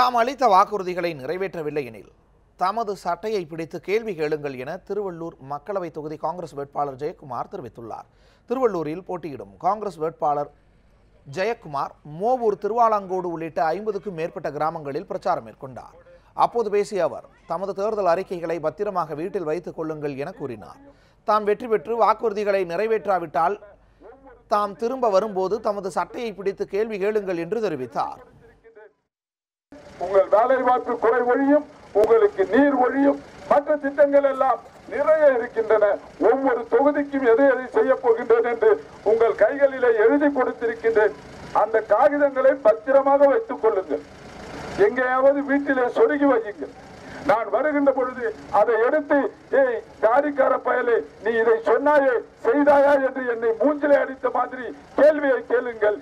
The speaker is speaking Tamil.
தாம் அளித்த வாக்குறுதிகளை நிறைவேற்றவில்லை எனில் தமது சட்டையை பிடித்து கேள்வி கேளுங்கள் என திருவள்ளூர் மக்களவை தொகுதி காங்கிரஸ் வேட்பாளர் ஜெயக்குமார் தெரிவித்துள்ளார். திருவள்ளூரில் போட்டியிடும் காங்கிரஸ் வேட்பாளர் ஜெயக்குமார் மோவூர் திருவாலாங்கோடு உள்ளிட்ட ஐம்பதுக்கும் மேற்பட்ட கிராமங்களில் பிரச்சாரம் மேற்கொண்டார். அப்போது பேசிய அவர் தமது தேர்தல் அறிக்கைகளை பத்திரமாக வீட்டில் வைத்துக் கொள்ளுங்கள் என கூறினார். தாம் வெற்றி பெற்று வாக்குறுதிகளை நிறைவேற்றாவிட்டால் தாம் திரும்ப வரும்போது தமது சட்டையை பிடித்து கேள்வி கேளுங்கள் என்று தெரிவித்தார். உங்கள் வேலை வாய்ப்பு குறை ஒழியும் உங்களுக்கு நீர் ஒழியும் மற்ற திட்டங்கள் எல்லாம் நிறைய இருக்கின்றன. ஒவ்வொரு தொகுதிக்கும் எதை எதை செய்ய போகின்றேன் என்று உங்கள் கைகளிலே எழுதி கொடுத்திருக்கின்றேன். அந்த காகிதங்களை பத்திரமாக வைத்துக் கொள்ளுங்கள். எங்கேயாவது வீட்டிலே சொருகி வையுங்கள். நான் வருகின்ற பொழுது அதை எடுத்து ஏய் தாடிக்கார பயலே நீ இதை சொன்னாயே செய்தாயா? என்று என்னை மூஞ்சிலே அடித்த மாதிரி கேள்வியை கேளுங்கள்.